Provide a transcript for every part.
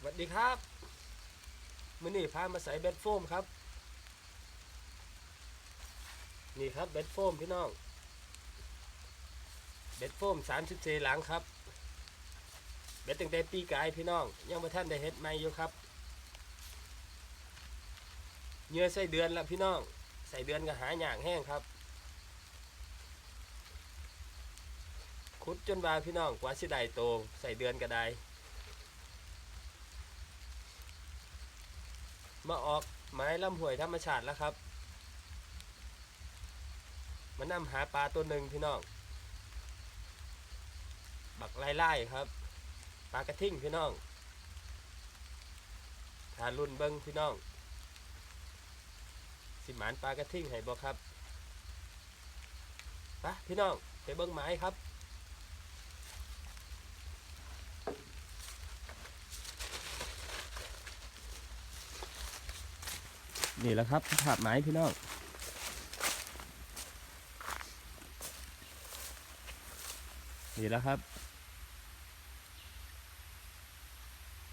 สวัสดีครับมื้อนี้พามาใส่เบ็ดโฟมครับ นี่ครับเบ็ดโฟมพี่น้องเบ็ดโฟม34หลังครับเบ็ดตั้งแต่ปีกายพี่น้อง ยังม่ท่านได้เฮ็ดใหม่อยู่ครับเหงื่อใส่เดือนละพี่น้อง ใส่เดือนก็หาหยางแห้งครับขุดจนบาพี่น้องกว่าสิได้โต ใส่เดือนก็ได้ มาออกไม้ลำห้วยธรรมชาติแล้วครับมานำหาปลาตัวหนึ่งพี่น้อง บักไล่ไล่ครับ ปลากระทิ่งพี่น้องทารุ่นเบิ้งพี่น้อง สิหมานปลากระทิ่งให้บอกครับไปะพี่น้องไปเบิ้งไม้ครับ นี่แหละครับภาพไม้พี่น้องนี่แหล้วครับ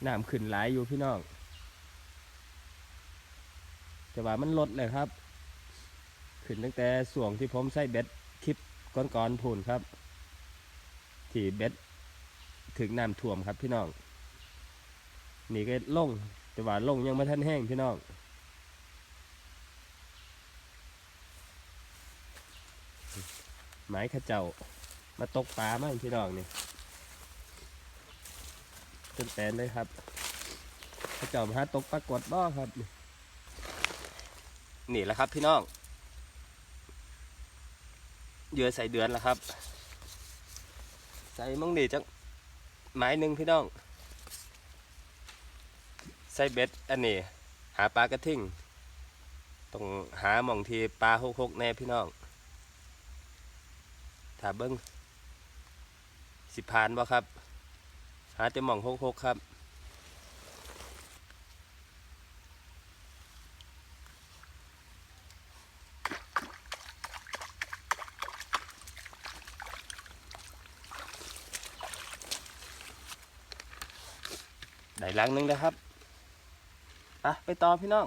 น้ำขึ้นหลายอยู่พี่น้องแต่ว่ามันลดเลยครับ ขึ้นตั้งแต่ส่วงที่ผมใส่เบ็ดคลิปก่อนๆพูนครับ ที่เบ็ดถึงน้ำท่วมครับพี่น้อง นี่ก็ล่งแต่ว่าล่งยังไม่ทันแห้งพี่น้อง หมายข้าเจ้ามาตกปลามั่งพี่น้องนี่ต้นแตนเลยครับข้าเจ้ามาหาตกปลากดบ่ครับ นี่แหละครับพี่น้องเยื่อใส่เดือนแล้วครับ ใส่มังนี่จังไม้หนึ่งพี่น้อง ใส่เบ็ดอันนี้ หาปลากระทิ่งต้องหาหม่องทีปลาหกๆแน่พี่น้อง ถ้าเบิ้งสิผ่านบ่ครับ หาแต่หม่องหกหกครับ ได้ลังหนึงนะครับไปไปต่อพี่น้อง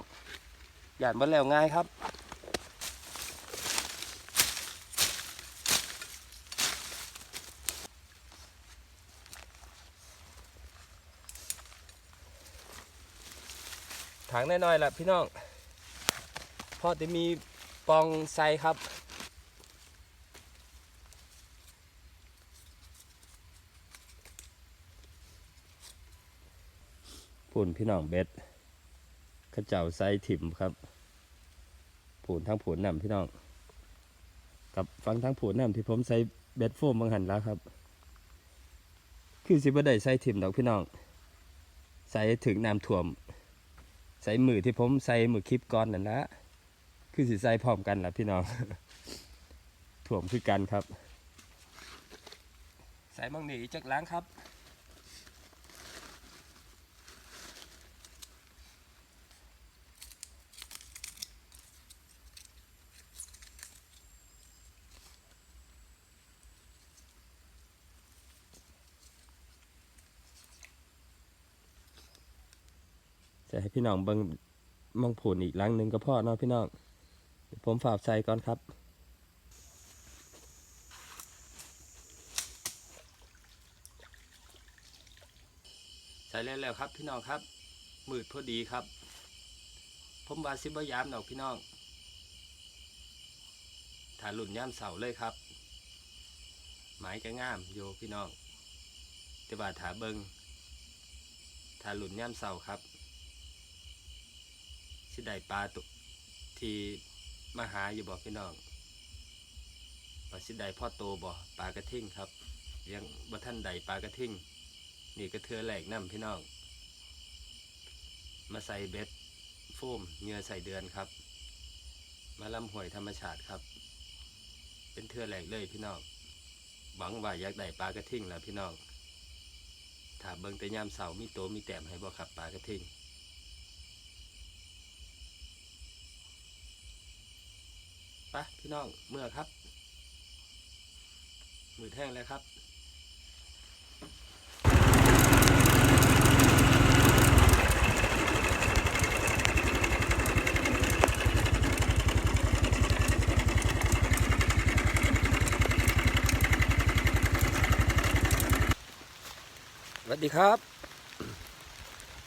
หยาดบนแล้วง่ายครับ ถังน้อยๆแหละพี่น้องพอจะมีปองใส่ครับปุ่นพี่น้องเบ็ดขเจ้าใส่ถิ่มครับผูนทั้งผูนนำพี่น้อง กับฟังทั้งผูนนำที่ผมใส่เบ็ดโฟมบางหันแล้วครับ คือสิบได้ใส่ถิ่มดอกพี่น้อง ใส่ถึงน้ำท่วม ใส่มือที่ผมใส่มือคลิปก่อนนั่นละคือสิใส่พร้อมกันล่ะพี่น้องถ่วมคือกันครับ ใส่มังหนีจากล้างครับ จะให้พี่น้องเบิ่งมองผุนอีกลังหนึ่งก็พอเนาะพี่น้องผมฝากใส่ก่อนครับใส่แล้วแล้วครับพี่น้องครับมืดพอดีครับ ผมวาซิบยามดอกพี่น้องถ่าหลุนย่ามเสาเลยครับ หมายจะงามโยพี่น้องแต่ว่าถาเบิงถ่าหลุนย่ามเสาครับ สิได้ปลาตุที่มาหาอยู่บ่พี่น้องว่าสิได้พ่อโตบ่ปลากระทิ่งครับยังบ่ท่านใดปลากระทิ่งนี่ก็เทือแหลกน้ำพี่น้อง มาใส่เบ็ดโฟมเงือใส่เดือนครับ มาลำหวยธรรมชาติครับ เป็นเทือแหลกเลยพี่น้องหวังว่าอยากได้ปลากระทิ่งแล้วพี่น้องถ้าเบิ่งแต่ยามเสามีโตมีแต้มให้บ่ครับปลากระทิ่ง ปะพี่น้องเมื่อครับ มือแห้งแล้วครับสวัสดีครับ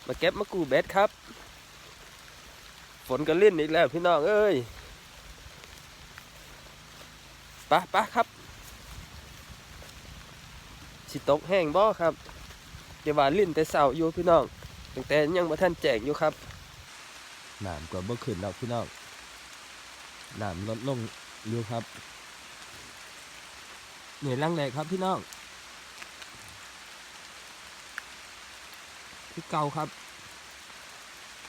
มาเก็บมะกูเบ็ดครับ ฝนก็ลิ่นอีกแล้วพี่น้องเอ้ย ปะปะครับ สิตกแห้งบ่ครับ เดี๋ยวว่าลิ่นแต่เสาอยู่พี่น้องตั้งแต่ยังบ่ทันแจกอยู่ครับน้ำก็บ่ขึ้นแล้วพี่น้องน้ำลดลงอยู่ครับเหนี่ลังแรกครับพี่น้องคือเก่าครับ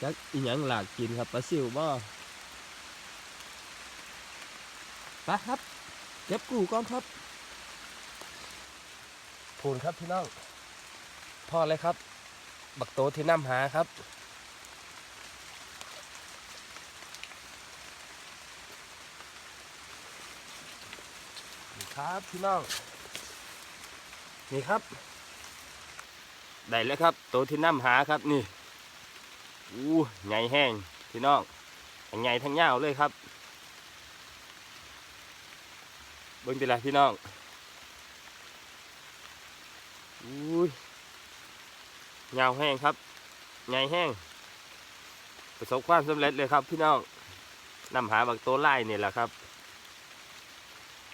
จักอีหยังหลากกินครับปลาซิวบ่ไปครับ เก็บกูก่อนครับพูนครับพี่น้องพ่อเลยครับ บักโตที่น้ำหาครับ นี่ครับพี่น้องนี่ครับ ได้แล้วครับ โตที่น้ำหาครับนี่อู้ใหญ่แห้งพี่น้องทั้งใหญ่ทั้งยาวเลยครับ เบิ่งดีละพี่น้องอุ้ยยาวแห้งครับใหญ่แห้งประสบความสำเร็จเลยครับพี่น้องนำหาบักโตไล่เนี่ยแหละครับ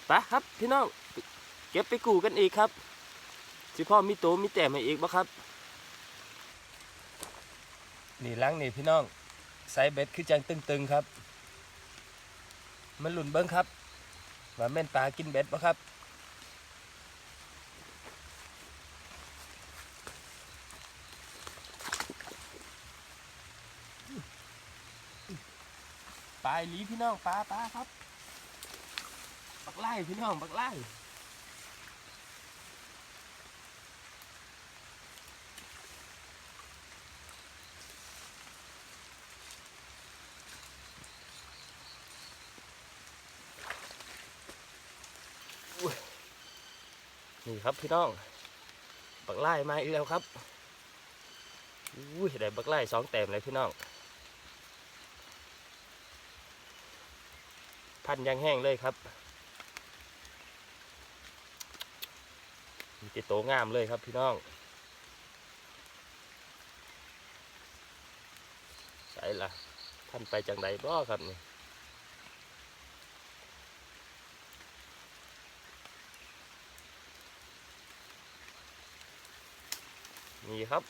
ไปครับพี่น้องเก็บไปกูกันอีกครับสิพ่อมีโตมีแต้มให้อีกบ่ครับ นี่ล้างนี่พี่น้องไซเบ็ดคือจังตึงๆครับ มันหลุนเบิ้งครับ มาแม่นปลากินเบ็ดปะครับปลาอีหลีพี่น้องปลาปลาครับ ปักไล่พี่น้องปักไล่ นี่ครับพี่น้อง บักไล่มาอีกแล้วครับอุ้ยได้บักไล่สองแต้มเลยพี่น้อง พันยังแห้งเลยครับมีติโตงามเลยครับพี่น้องใช่ละท่านไปจังใดบ่ครับนี่ นี่ครับ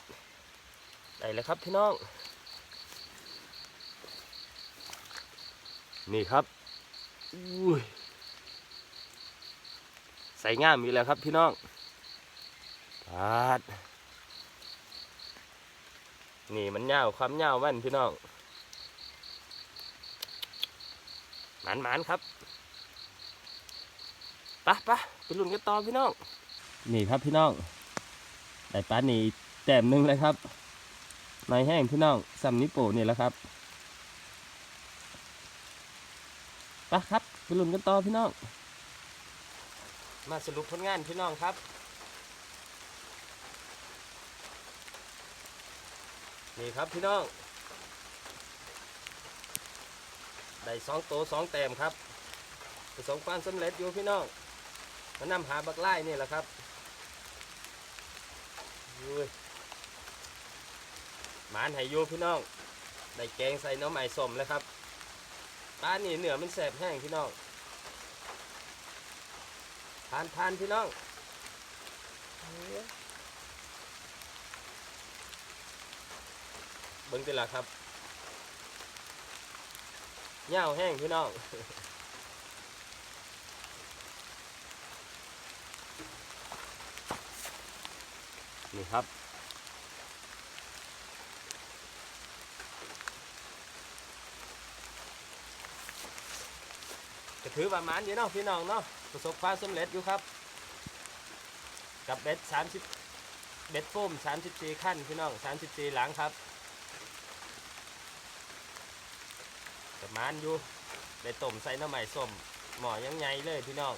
ได้แล้วครับพี่น้อง นี่ครับอุ้ยใส่ง่ามมีแล้วครับพี่น้องปาดนี่มันยาความยาวมันพี่น้องหมันหมันครับปะปะไปลุ้นกันต่อพี่น้อง นี่ครับพี่น้องได้ปลาหนี แต้มหนึ่งเลยครับในแห้งพี่น้องซัมนิโปนี่แหละครับไปครับไปลุ้นกันต่อพี่น้อง มาสรุปผลงานพี่น้องครับ นี่ครับพี่น้อง ได้สองโตสองแต้มครับประสบความสำเร็จอยู่พี่น้องมานำหาบักไล่นี่แหละครับอุ้ย หมานให้อยู่พี่น้องได้แกงใส่น้ำใหม่สมแล้วครับปลานี่เหนือมันแสบแห้งพี่น้องทานทานพี่น้องเบิ้งติละครับเหย้าแห้งพี่น้องนี่ครับ ก็ถือว่าหมันอยู่เนาะพี่น้องเนาะประสบความสำเร็จอยู่ครับ กับเบ็ดสามสิบเบ็ดโฟมสามสิบสี่ขั้นพี่น้องสามสิบสี่หลังครับกับมันอยู่ได้ต้มใส่น้ำใหม่ส้มหมอยังไงเลยพี่น้อง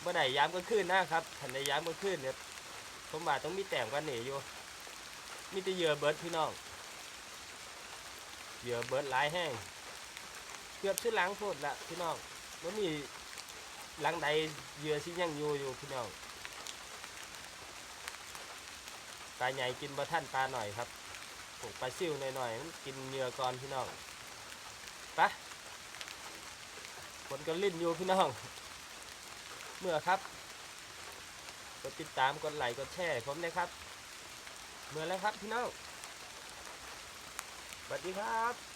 เมื่อไหร่ย้ำก็ขึ้นนะครับทันใดย้ำก็ขึ้นเนี่ยผมว่าต้องมีแต่งกันหนีอยู่มีแต่เหยื่อเบิร์ดพี่น้องเหยื่อเบิร์ดหลายแห้ง เกือบชื่อหลังโพดละพี่น้องว่ามีหลังใดเหยื่อที่ยังอยู่อยู่พี่น้องปลาใหญ่กินบะท่านปลาหน่อยครับปลูกปลาซิ่วหน่อยๆมันกินเหยื่อก่อนพี่น้องปะคนก็ลิ้นอยู่พี่น้อง เมื่อครับกดติดตามกดไลค์กดแชร์ให้ผมนะครับ เมื่อแล้วครับพี่น้องสวัสดีครับ